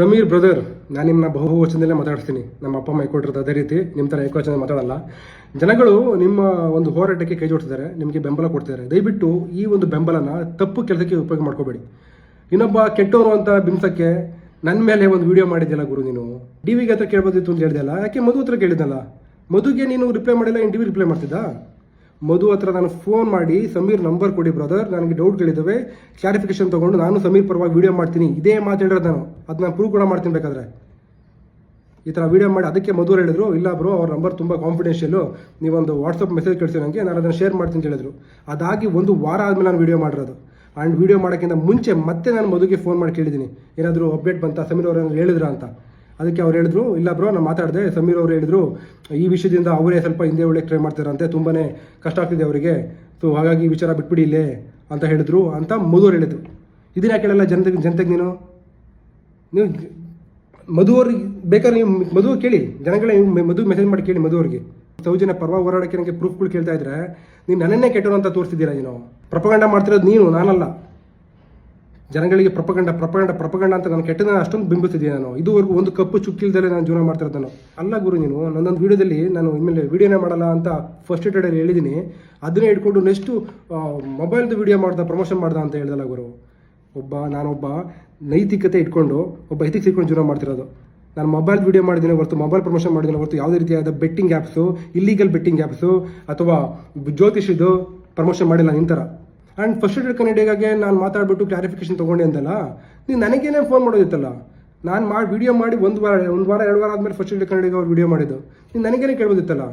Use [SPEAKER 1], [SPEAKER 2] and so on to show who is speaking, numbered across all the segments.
[SPEAKER 1] Sameer brother, ನಾನು ನಿಮ್ಮನ್ನ ಬಹುವಚನದಲ್ಲೇ ಮಾತಾಡ್ತೀನಿ. ನಮ್ಮ ಅಪ್ಪ, ಅಮ್ಮ ಕೊಟ್ಟಿರೋದು ಅದೇ ರೀತಿ. ನಿಮ್ಮ ಥರ ಏಕವಚನ ಮಾತಾಡಲ್ಲ. ಜನಗಳು ನಿಮ್ಮ ಒಂದು ಹೋರಾಟಕ್ಕೆ ಕೈ ಜೋಡ್ತಿದ್ದಾರೆ ನಿಮಗೆ ಬೆಂಬಲ ಕೊಡ್ತಿದ್ದಾರೆ. ದಯವಿಟ್ಟು ಈ ಒಂದು ಬೆಂಬಲನ ತಪ್ಪು ಕೆಲಸಕ್ಕೆ ಉಪಯೋಗ ಮಾಡ್ಕೋಬೇಡಿ. ಇನ್ನೊಬ್ಬ ಕೆಟ್ಟವರು ಅಂತ ಬಿಂಸಕ್ಕೆ ನನ್ನ ಮೇಲೆ ಒಂದು ವಿಡಿಯೋ ಮಾಡಿದ್ದೆಲ್ಲ ಗುರು ನೀನು? ಡಿ ವಿಗೆ ಹತ್ರ ಕೇಳ್ಬೋದಿತ್ತು ಅಂತ ಹೇಳ್ದಲ್ಲ. ಯಾಕೆ ಮಧು ಹತ್ರ ಕೇಳಿದ್ನಲ್ಲ? ಮಧುಗೆ ನೀನು ರಿಪ್ಲೈ ಮಾಡಿಲ್ಲ ಇನ್ ಡಿ ವಿ ರಿಪ್ಲೈ ಮಾಡ್ತಿದ್ದ? ಮಧು ಹತ್ರ ನಾನು ಫೋನ್ ಮಾಡಿ, ಸಮೀರ್ ನಂಬರ್ ಕೊಡಿ ಬ್ರದರ್ ನನಗೆ ಡೌಟ್ಗಳಿದ್ದಾವೆ ಕ್ಲಾರಿಫಿಕೇಶನ್ ತೊಗೊಂಡು ನಾನು ಸಮೀರ್ ಪರವಾಗಿ ವಿಡಿಯೋ ಮಾಡ್ತೀನಿ. ಇದೇ ಮಾತಾಡಿರೋದು ನಾನು. ಅದು ನಾನು ಪ್ರೂವ್ ಕೂಡ ಮಾಡ್ತೀನಿ ಬೇಕಾದ್ರೆ. ಈ ಥರ ವಿಡಿಯೋ ಮಾಡಿ, ಅದಕ್ಕೆ ಮಧುರ್ ಹೇಳಿದ್ರು, ಇಲ್ಲ ಬ್ರೋ ಅವ್ರ ನಂಬರ್ ತುಂಬ ಕಾನ್ಫಿಡೆನ್ಷಿಯಲು ನೀವೊಂದು ವಾಟ್ಸಪ್ ಮೆಸೇಜ್ ಕಳಿಸಿ ನನಗೆ ನಾನು ಅದನ್ನು ಶೇರ್ ಮಾಡ್ತೀನಿ ಅಂತ ಹೇಳಿದ್ರು. ಅದಾಗಿ ಒಂದು ವಾರ ಆದಮೇಲೆ ನಾನು ವಿಡಿಯೋ ಮಾಡಿರೋದು. ಆ್ಯಂಡ್ ವಿಡಿಯೋ ಮಾಡೋಕ್ಕಿಂತ ಮುಂಚೆ ಮತ್ತೆ ನಾನು ಮಧುಗೆ ಫೋನ್ ಮಾಡಿ ಕೇಳಿದ್ದೀನಿ. ಏನಾದರೂ ಅಪ್ಡೇಟ್ ಬಂತ, ಸಮೀರ್ ಅವ್ರು ಹೇಳಿದ್ರಾ ಅಂತ. ಅದಕ್ಕೆ ಅವ್ರು ಹೇಳಿದ್ರು, ಇಲ್ಲ ಬ್ರೋ, ನಾನು ಮಾತಾಡಿದೆ. ಸಮೀರ್ ಅವರು ಹೇಳಿದ್ರು, ಈ ವಿಷಯದಿಂದ ಅವರೇ ಸ್ವಲ್ಪ ಹಿಂದೆ ಒಳ್ಳೆ ಟ್ರೈ ಮಾಡ್ತಾರಂತೆ ತುಂಬಾ ಕಷ್ಟ ಆಗ್ತಿದೆ ಅವರಿಗೆ. ಸೊ ಹಾಗಾಗಿ ಈ ವಿಚಾರ ಬಿಟ್ಬಿಡಿ ಇಲ್ಲೇ, ಅಂತ ಹೇಳಿದ್ರು, ಅಂತ ಮಧುವರು ಹೇಳಿದ್ರು. ಇದನ್ನ ಕೇಳಲ್ಲ ಹೇಳಲ್ಲ ಜನತೆಗೆ ನೀನು? ನೀವು ಮಧು ಅವ್ರಿಗೆ ಬೇಕಾದ್ರೆ ನೀವು ಮಧು ಕೇಳಿ, ಜನಗಳೇ ಮಧು ಮೆಸೇಜ್ ಮಾಡಿ ಕೇಳಿ ಮಧು ಅವ್ರಿಗೆ. ಸೌಜನ್ಯ ಪರವಾಗಿ ಹೋರಾಡಕ್ಕೆ ನನಗೆ ಪ್ರೂಫ್ಗಳು ಕೇಳ್ತಾ ಇದ್ರೆ, ನೀನು ನನ್ನನ್ನೇ ಕೆಟ್ಟರು ಅಂತ ತೋರಿಸ್ತಿದ್ದೀರಾ ನೀನು? ಪ್ರಪಗಂಡ ಮಾಡ್ತಿರೋದು ನೀನು, ನಾನಲ್ಲ. ಜನಗಳಿಗೆ ಪ್ರಪಗಂಡ ಪ್ರಪಗಂಡ ಪ್ರಪಗಂಡ ಅಂತ ನಾನು ಕೆಟ್ಟದನ್ನ ಅಷ್ಟೊಂದು ಬಿಂಬಿಸಿದ್ದೀನಿ ನಾನು. ಇದುವರೆಗೂ ಒಂದು ಕಪ್ಪು ಚುಕ್ಕಿಲ್ದಲ್ಲೇ ನಾನು ಜೀವನ ಮಾಡ್ತಿರೋದು ನಾನು ಅಲ್ಲ ಗುರು ನೀನು, ನನ್ನೊಂದು ವಿಡಿಯೋದಲ್ಲಿ ನಾನು ಇನ್ಮೇಲೆ ವೀಡಿಯೋನೇ ಮಾಡಲ್ಲ ಅಂತ ಫಸ್ಟ್ ಡೇಡಲ್ಲಿ ಹೇಳಿದ್ದೀನಿ. ಅದನ್ನೇ ಇಟ್ಕೊಂಡು ನೆಕ್ಸ್ಟು ಮೊಬೈಲ್ದು ವಿಡಿಯೋ ಮಾಡ್ದ ಪ್ರಮೋಷನ್ ಮಾಡ್ದ ಅಂತ ಹೇಳ್ದಲ್ಲ ಗುರು. ಒಬ್ಬ, ನಾನೊಬ್ಬ ನೈತಿಕತೆ ಇಟ್ಕೊಂಡು, ಒಬ್ಬ ಎಥಿಕ್ಸ್ ಇಟ್ಕೊಂಡು ಜೀವನ ಮಾಡ್ತಿರೋದು ನಾನು ಮೊಬೈಲ್ ವಿಡಿಯೋ ಮಾಡಿದ್ದೀನಿ ಹೊರತು ಮೊಬೈಲ್ ಪ್ರಮೋಷನ್ ಮಾಡಿದ್ದೀನಿ ಹೊರತು ಯಾವುದೇ ರೀತಿಯಾದ betting apps illegal betting apps ಅಥವಾ ಜ್ಯೋತಿಷಿದು ಪ್ರಮೋಷನ್ ಮಾಡಿಲ್ಲ ನಿಂತರ ಆ್ಯಂಡ್ ಫಸ್ಟ್ ಏಡ್ ಕನ್ನಡಿಗಾಗೆ ನಾನು ಮಾತಾಡ್ಬಿಟ್ಟು ಕ್ಲಾರಿಫಿಕೇಶನ್ ತೊಗೊಂಡೆ ಅಂತಲ್ಲ ನೀವು ನನಗೇನೇ ಫೋನ್ ಮಾಡೋದಿತ್ತಲ್ಲ? ನಾನು ಮಾಡಿ ವೀಡಿಯೋ ಮಾಡಿ ಒಂದು ವಾರ ಒಂದು ವಾರ, ಎರಡು ವಾರ ಆದಮೇಲೆ ಫಸ್ಟ್ ಏಡ್ ಕನ್ನಡಿಗ ಅವ್ರು ವೀಡಿಯೋ ಮಾಡಿದ್ದು. ನೀವು ನನಗೇನೆ ಕೇಳ್ಬೋದಿತ್ತಲ್ಲ?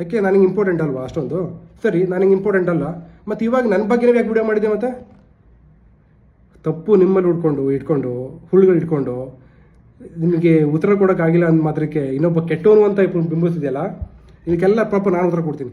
[SPEAKER 1] ಯಾಕೆ, ನನಗೆ ಇಂಪಾರ್ಟೆಂಟ್ ಅಲ್ವಾ ಅಷ್ಟೊಂದು? ಸರಿ, ನನಗೆ ಇಂಪಾರ್ಟೆಂಟ್ ಅಲ್ಲ. ಮತ್ತು ಇವಾಗ ನನ್ನ ಬಗ್ಗೆ ಯಾಕೆ ವೀಡಿಯೋ ಮಾಡಿದೆ ಮತ್ತೆ? ತಪ್ಪು ನಿಮ್ಮಲ್ಲಿ ಉಡ್ಕೊಂಡು ಇಟ್ಕೊಂಡು, ಹುಳುಗಳು ಇಟ್ಕೊಂಡು, ನಿಮಗೆ ಉತ್ತರ ಕೊಡೋಕ್ಕಾಗಿಲ್ಲ ಅಂದ ಮಾತ್ರಕ್ಕೆ ಇನ್ನೊಬ್ಬ ಕೆಟ್ಟವನು ಅಂತ ಬಿಂಬಿಸಿದೆಯಲ್ಲ ಇದಕ್ಕೆಲ್ಲ ಪಾಪ ನಾನು ಉತ್ತರ ಕೊಡ್ತೀನಿ.